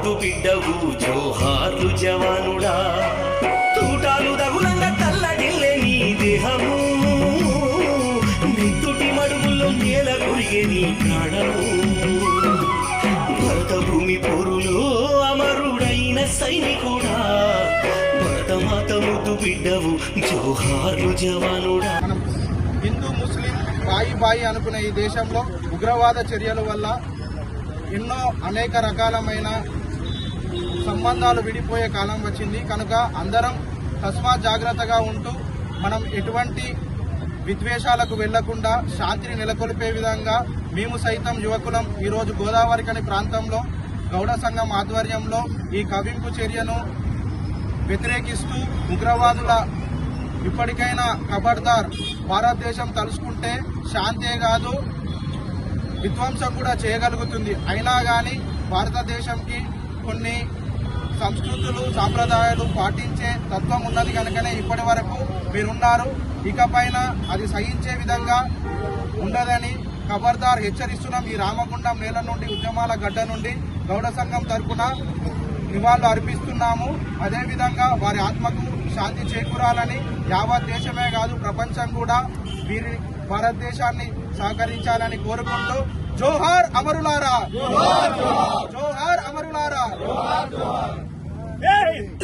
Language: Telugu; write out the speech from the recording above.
పట్టు బిడ్డవు జోహార్లు జవానుడా. తూటాలు దగులంగా తల్లడిల్లే నీ దేహము. నెత్తుటి మడుగుల్లో నేల కొరిగే నీ ప్రాణము. భరత భూమి పోరులో అమరుడైన సైనికుడా. భరతమాత ముద్దు బిడ్డవు జోహార్లు జవానుడా. హిందూ ముస్లిం బాయి బాయి అనుకునే ఈ దేశంలో ఉగ్రవాద చర్యల వల్ల ఎన్నో అనేక రకాలమైన సంబంధాలు విడిపోయే కాలం వచ్చింది. కనుక అందరం తస్మాత్ జాగ్రత్తగా ఉంటూ మనం ఎటువంటి విద్వేషాలకు వెళ్ళకుండా శాంతిని నెలకొల్పే విధంగా మేము సైతం యువకులం. ఈరోజు గోదావరి కని ప్రాంతంలో గౌడ సంఘం ఆధ్వర్యంలో ఈ కవింపు చర్యను వ్యతిరేకిస్తూ ఉగ్రవాదుల ఇప్పటికైనా ఖబర్దార్ భారతదేశం తలుసుకుంటే శాంతే కాదు విధ్వంసం కూడా చేయగలుగుతుంది. అయినా కానీ భారతదేశంకి కొన్ని సంస్కృతులు సాంప్రదాయాలు పాటించే తత్వం ఉన్నది కనుకనే ఇప్పటి వరకు మీరున్నారు. ఇకపైన అది సహించే విధంగా ఉండదని ఖబర్దార్ హెచ్చరిస్తున్నాం. ఈ రామగుండం నేల నుండి ఉద్యమాల గడ్డ నుండి గౌడ సంఘం తరఫున నివాళులు అర్పిస్తున్నాము. అదేవిధంగా వారి ఆత్మకు శాంతి చేకూరాలని యావత్ దేశమే కాదు ప్రపంచం కూడా వీరి భారతదేశాన్ని సహకరించాలని కోరుకుంటూ జోహార్ అమరులారా! జోహార్ అమరులారా! Hey!